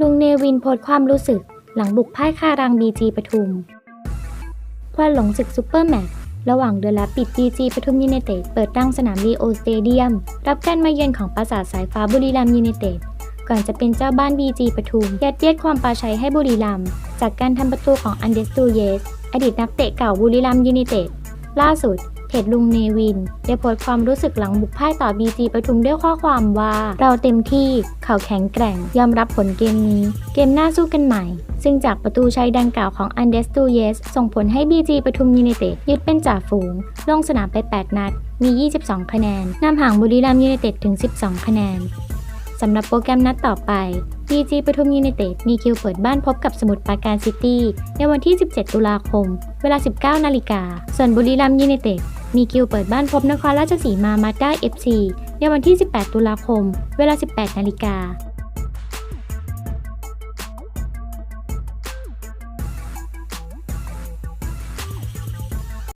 ลุงเนวินโพสความรู้สึกหลังบุกพ่ายคารังบีจีปทุมควันหลงศึกซูเปอร์แมตช์ระหว่างเดือนละปิดบีจีปทุมยูไนเต็ดเปิดตั้งสนามลีโอสเตเดียม รับการมาเยือนของปราสาทสายฟ้าบุรีรัมย์ยูไนเต็ดก่อนจะเป็นเจ้าบ้านบีจีปทุมยัดเยียดความปราชัยให้บุรีรัมจากการทำประตูของอันเดสตูเยส อดีตนักเตะเก่าบุรีรัมย์ยูไนเต็ดล่าสุด เพจลุงเนวิน ได้โพสต์ความรู้สึกหลังบุกพ่ายต่อบีจีปทุมด้วยข้อความว่า เราเต็มที่เขาแข็งแกร่ง ยอมรับผลเกมนี้ เกมหน้าสู้กันใหม่ ซึ่งจากประตูชัยดังกล่าวของอันเดสตูเยสส่งผลให้บีจีปทุมยูไนเต็ดยึดเป็นจ่าฝูง ลงสนามไป 8 นัด มี 22 คะแนนนำห่างบุรีรัมยูไนเต็ดถึง 12 คะแนนสำหรับโปรแกรมนัดต่อไป BG ปทุมยูไนเต็ดมีคิวเปิดบ้านพบกับสมุทรปราการซิตี้ในวันที่ 17 ตุลาคม เวลา 19 นาฬิกา ส่วนบุรีรัมย์ยูไนเต็ด มีคิวเปิดบ้านพบนครราชสีมามาด้า FC ในวันที่ 18 ตุลาคม เวลา 18 นาฬิกา